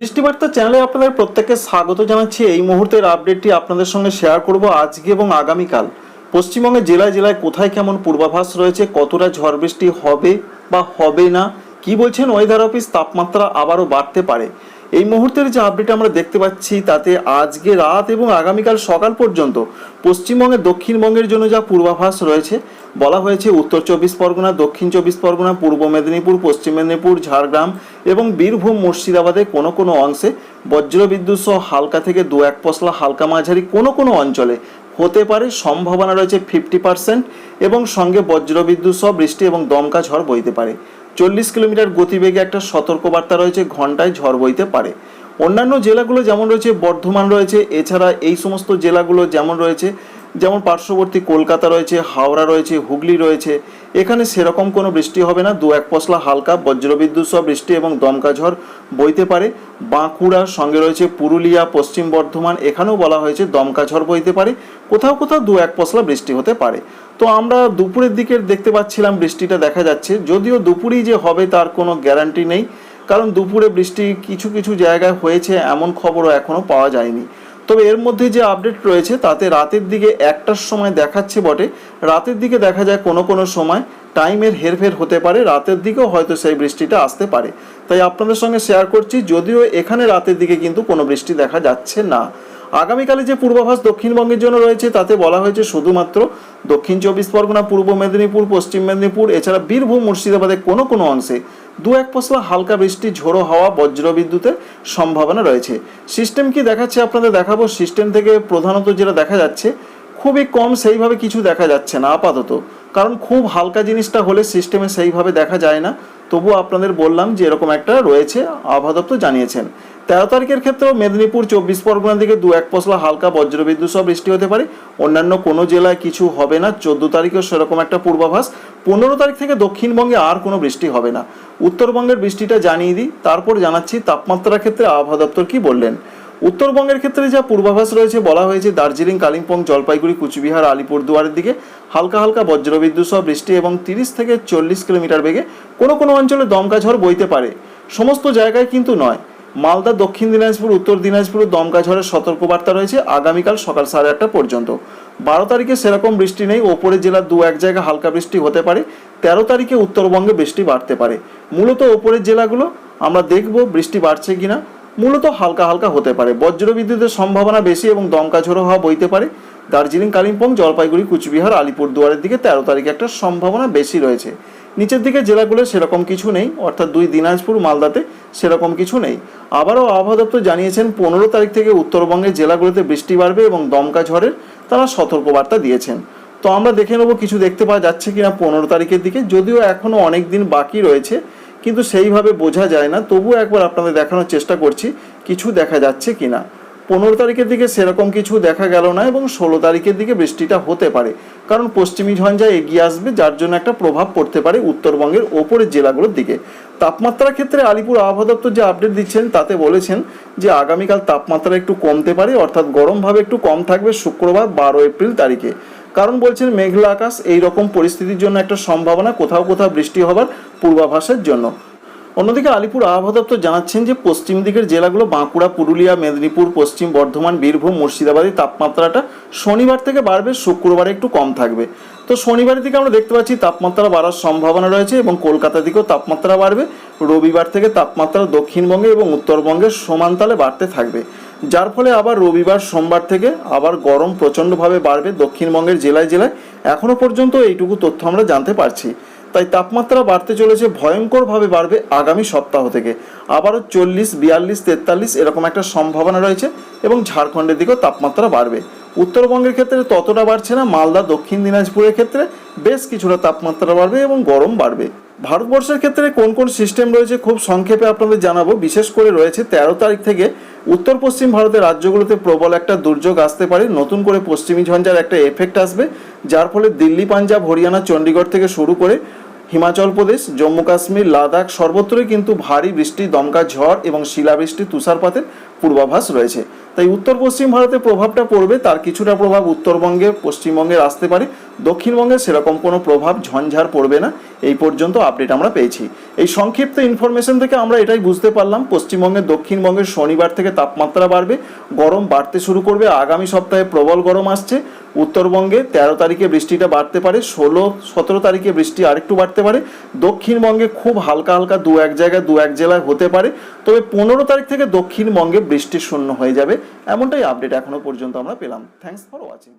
বৃষ্টিবার্তা চ্যানেলে আপনাদের প্রত্যেককে স্বাগত জানাচ্ছি। এই মুহূর্তের আপডেটটি আপনাদের সঙ্গে শেয়ার করব আজকে এবং আগামীকাল। পশ্চিমবঙ্গের জেলায় জেলায় কোথায় কেমন পূর্বাভাস রয়েছে? কতটা ঝড় বৃষ্টি হবে বা হবে না? কি বলছেন ওয়েদার অফিস? তাপমাত্রা আবারও বাড়তে পারে। এই মুহূর্তের যে আপডেট আমরা দেখতে পাচ্ছি, তাতে আজকে রাত এবং আগামীকাল সকাল পর্যন্ত পশ্চিমবঙ্গের দক্ষিণবঙ্গের জন্য যা পূর্বাভাস রয়েছে, বলা হয়েছে উত্তর চব্বিশ পরগনা, দক্ষিণ চব্বিশ পরগনা, পূর্ব মেদিনীপুর, পশ্চিম মেদিনীপুর, ঝাড়গ্রাম এবং বীরভূম, মুর্শিদাবাদে কোনো কোনো অংশে বজ্রবিদ্যুৎ সহ হালকা থেকে দু এক পশলা হালকা মাঝারি কোনো কোনো অঞ্চলে হতে পারে। সম্ভাবনা রয়েছে ফিফটি পার্সেন্ট এবং সঙ্গে বজ্রবিদ্যুৎ সহ বৃষ্টি এবং দমকা ঝড় বইতে পারে। চল্লিশ কিলোমিটার গতিবেগে একটা সতর্কবার্তা রয়েছে ঘন্টায় ঝড় বইতে পারে। অন্যান্য জেলাগুলো যেমন রয়েছে, বর্ধমান রয়েছে, এছাড়া এই সমস্ত জেলাগুলো যেমন রয়েছে যেমন পার্শ্ববর্তী কলকাতা রয়েছে, হাওড়া রয়েছে, হুগলি রয়েছে, এখানে সেরকম কোনো বৃষ্টি হবে না। দু এক পশলা হালকা বজ্রবিদ্যুৎ সহ বৃষ্টি এবং দমকা ঝড় বইতে পারে। বাঁকুড়ার সঙ্গে রয়েছে পুরুলিয়া, পশ্চিম বর্ধমান, এখানেও বলা হয়েছে দমকা ঝড় বইতে পারে। কোথাও কোথাও দু এক পশলা বৃষ্টি হতে পারে। তো আমরা দুপুরের দিকে দেখতে পাচ্ছিলাম বৃষ্টিটা দেখা যাচ্ছে। যদিও দুপুরেই যে হবে তার কোনো গ্যারান্টি নেই, কারণ দুপুরে বৃষ্টি কিছু কিছু জায়গায় হয়েছে, এমন খবরও এখনও পাওয়া যায়নি। তবে এর মধ্যে যে আপডেট রয়েছে, তাতে রাতের দিকে একটার সময় দেখাচ্ছে বটে। রাতের দিকে দেখা যায় কোনো কোনো সময় টাইমের হেরফের হতে পারে, রাতের দিকেও হয়তো সেই বৃষ্টিটা আসতে পারে। তাই আপনাদের সঙ্গে শেয়ার করছি, যদিও এখানে রাতের দিকে কিন্তু কোনো বৃষ্টি দেখা যাচ্ছে না। আগামীকালে যে পূর্বাভাস দক্ষিণবঙ্গের জন্য রয়েছে, তাতে বলা হয়েছে শুধুমাত্র দক্ষিণ চব্বিশ পরগনা, পূর্ব মেদিনীপুর, পশ্চিম মেদিনীপুর, এছাড়া বীরভূম মুর্শিদাবাদের কোনো কোনো অংশে দু এক পশলা হালকা বৃষ্টি, ঝোড়ো হাওয়া, বজ্রবিদ্যুতের সম্ভাবনা রয়েছে। সিস্টেম কি দেখাচ্ছে আপনাদের দেখাবো। সিস্টেম থেকে প্রধানত যেটা দেখা যাচ্ছে, খুবই কম সেইভাবে কিছু দেখা যাচ্ছে না আপাতত। কারণ খুব হালকা জিনিসটা হলে সিস্টেমে সেইভাবে দেখা যায় না। তবুও আপনাদের বললাম যে এরকম একটা রয়েছে, আবহাওয়া দপ্তর জানিয়েছেন। তেরো তারিখের ক্ষেত্রেও মেদিনীপুর চব্বিশ পরগনার দিকে দু এক পশলা হালকা বজ্রবিদ্যুৎ সহ বৃষ্টি হতে পারে। অন্যান্য কোনো জেলায় কিছু হবে না। চোদ্দ তারিখেও সেরকম একটা পূর্বাভাস। পনেরো তারিখ থেকে দক্ষিণবঙ্গে আর কোনো বৃষ্টি হবে না। উত্তরবঙ্গের বৃষ্টিটা জানিয়ে দিই। তারপর জানাচ্ছি তাপমাত্রার ক্ষেত্রে আবহাওয়া দপ্তর কী বললেন। উত্তরবঙ্গের ক্ষেত্রে যা পূর্বাভাস রয়েছে বলা হয়েছে, দার্জিলিং, কালিম্পং, জলপাইগুড়ি, কুচবিহার, আলিপুরদুয়ারের দিকে হালকা হালকা বজ্রবিদ্যুৎ সহ বৃষ্টি এবং তিরিশ থেকে চল্লিশ কিলোমিটার বেগে কোনো কোনো অঞ্চলে দমকা ঝড় বইতে পারে। সমস্ত জায়গায় কিন্তু নয়। মালদা, দক্ষিণ দিনাজপুর, উত্তর দিনাজপুর দমকা ঝড়ের সতর্কবার্তা রয়েছে আগামীকাল সকাল সাড়ে আটটা পর্যন্ত। বারো তারিখে সেরকম বৃষ্টি নেই ওপরের জেলার দু এক জায়গায় হালকা বৃষ্টি হতে পারে, তেরো তারিখে উত্তরবঙ্গে বৃষ্টি বাড়তে পারে। মূলত ওপরের জেলাগুলো আমরা দেখব বৃষ্টি বাড়ছে কিনা, মূলত হালকা হালকা হতে পারে। বজ্রবিদ্যুতের সম্ভাবনা বেশি এবং দমকা ঝোড়ো হওয়া বইতে পারে। দার্জিলিং, কালিম্পং, জলপাইগুড়ি, কুচবিহার, আলিপুরদুয়ারের দিকে তেরো তারিখে একটা সম্ভাবনা বেশি রয়েছে। নিচের দিকে জেলাগুলো সেরকম কিছু নেই, অর্থাৎ দুই দিনাজপুর, মালদাতে সেরকম কিছু নেই। আবারও আবহাওয়া দপ্তর জানিয়েছেন, পনেরো তারিখ থেকে উত্তরবঙ্গের জেলাগুলোতে বৃষ্টি বাড়বে এবং দমকা ঝড়ের তারা সতর্কবার্তা দিয়েছেন। তো আমরা দেখে নেব কিছু দেখতে পাওয়া যাচ্ছে কিনা পনেরো তারিখের দিকে, যদিও এখনও অনেক দিন বাকি রয়েছে, কিন্তু সেইভাবে বোঝা যায় না। তবুও একবার আপনাদের দেখানোর চেষ্টা করছি, কিছু দেখা যাচ্ছে কিনা। পনেরো তারিখের দিকে সেরকম কিছু দেখা গেল না এবং ষোলো তারিখের দিকে বৃষ্টিটা হতে পারে। কারণ পশ্চিমী ঝঞ্ঝা এগিয়ে আসবে, যার জন্য একটা প্রভাব পড়তে পারে উত্তরবঙ্গের ওপরের জেলাগুলোর দিকে। তাপমাত্রার ক্ষেত্রে আলিপুর আবহাওয়া দপ্তর যে আপডেট দিচ্ছেন, তাতে বলেছেন যে আগামীকাল তাপমাত্রা একটু কমতে পারে, অর্থাৎ গরমভাবে একটু কম থাকবে শুক্রবার, বারো এপ্রিল তারিখে। কারণ বলছেন, মেঘলা আকাশ এই রকম পরিস্থিতির জন্য একটা সম্ভাবনা, কোথাও কোথাও বৃষ্টি হবার পূর্বাভাসের জন্য। অন্যদিকে আলিপুর আবহাওয়া দপ্তর জানাচ্ছেন যে পশ্চিম দিকের জেলাগুলো বাঁকুড়া, পুরুলিয়া, মেদিনীপুর, পশ্চিম বর্ধমান, বীরভূম মুর্শিদাবাদের তাপমাত্রাটা শনিবার থেকে বাড়বে, শুক্রবারে একটু কম থাকবে। তো শনিবারের দিকে আমরা দেখতে পাচ্ছি তাপমাত্রা বাড়ার সম্ভাবনা রয়েছে এবং কলকাতা দিকেও তাপমাত্রা বাড়বে। রবিবার থেকে তাপমাত্রা দক্ষিণবঙ্গে এবং উত্তরবঙ্গে সমানতালে বাড়তে থাকবে। যার ফলে আবার রবিবার, সোমবার থেকে আবার গরম প্রচণ্ডভাবে বাড়বে দক্ষিণবঙ্গের জেলায় জেলায়। এখনও পর্যন্ত এইটুকু তথ্য আমরা জানতে পারছি। তাই তাপমাত্রা বাড়তে চলেছে, ভয়ঙ্করভাবে বাড়বে আগামী সপ্তাহ থেকে। আবারও চল্লিশ, বিয়াল্লিশ, তেতাল্লিশ এরকম একটা সম্ভাবনা রয়েছে এবং ঝাড়খণ্ডের দিকেও তাপমাত্রা বাড়বে। উত্তরবঙ্গের ক্ষেত্রে ততটা বাড়ছে না, মালদা, দক্ষিণ দিনাজপুরের ক্ষেত্রে বেশ কিছুটা তাপমাত্রা বাড়বে এবং গরম বাড়বে। ভারতবর্ষের ক্ষেত্রে কোন কোন সিস্টেম রয়েছে খুব সংক্ষেপে আপনাদের জানাব। বিশেষ করে রয়েছে তেরো তারিখ থেকে উত্তর পশ্চিম ভারতের রাজ্যগুলোতে প্রবল একটা দুর্যোগ আসতে পারে। নতুন করে পশ্চিমী ঝঞ্ঝার একটা এফেক্ট আসবে, যার ফলে দিল্লি, পাঞ্জাব, হরিয়ানা, চণ্ডীগড় থেকে শুরু করে হিমাচল প্রদেশ, জম্মু কাশ্মীর, লাদাখ, সর্বত্রই কিন্তু ভারী বৃষ্টি, দমকা ঝড় এবং শিলাবৃষ্টি, তুষারপাতের পূর্বাভাস রয়েছে। তাই উত্তর পশ্চিম ভারতে প্রভাবটা পড়বে, তার কিছুটা প্রভাব উত্তরবঙ্গে পশ্চিমবঙ্গের আসতে পারে। দক্ষিণবঙ্গে সেরকম কোনো প্রভাব ঝঞ্ঝার পড়বে না, এই পর্যন্ত আপডেট আমরা পেয়েছি। এই সংক্ষিপ্ত ইনফরমেশন থেকে আমরা এটাই বুঝতে পারলাম পশ্চিমবঙ্গের দক্ষিণবঙ্গের শনিবার থেকে তাপমাত্রা বাড়বে, গরম বাড়তে শুরু করবে, আগামী সপ্তাহে প্রবল গরম আসছে। উত্তরবঙ্গে তেরো তারিখে বৃষ্টিটা বাড়তে পারে, ষোলো, সতেরো তারিখে বৃষ্টি আরেকটু বাড়তে পারে। দক্ষিণবঙ্গে খুব হালকা হালকা দু এক জায়গায়, দু এক জেলায় হতে পারে। তবে পনেরো তারিখ থেকে দক্ষিণবঙ্গে বৃষ্টি শূন্য হয়ে যাবে। এমনটাই আপডেট এখনও পর্যন্ত আমরা পেলাম। Thanks for watching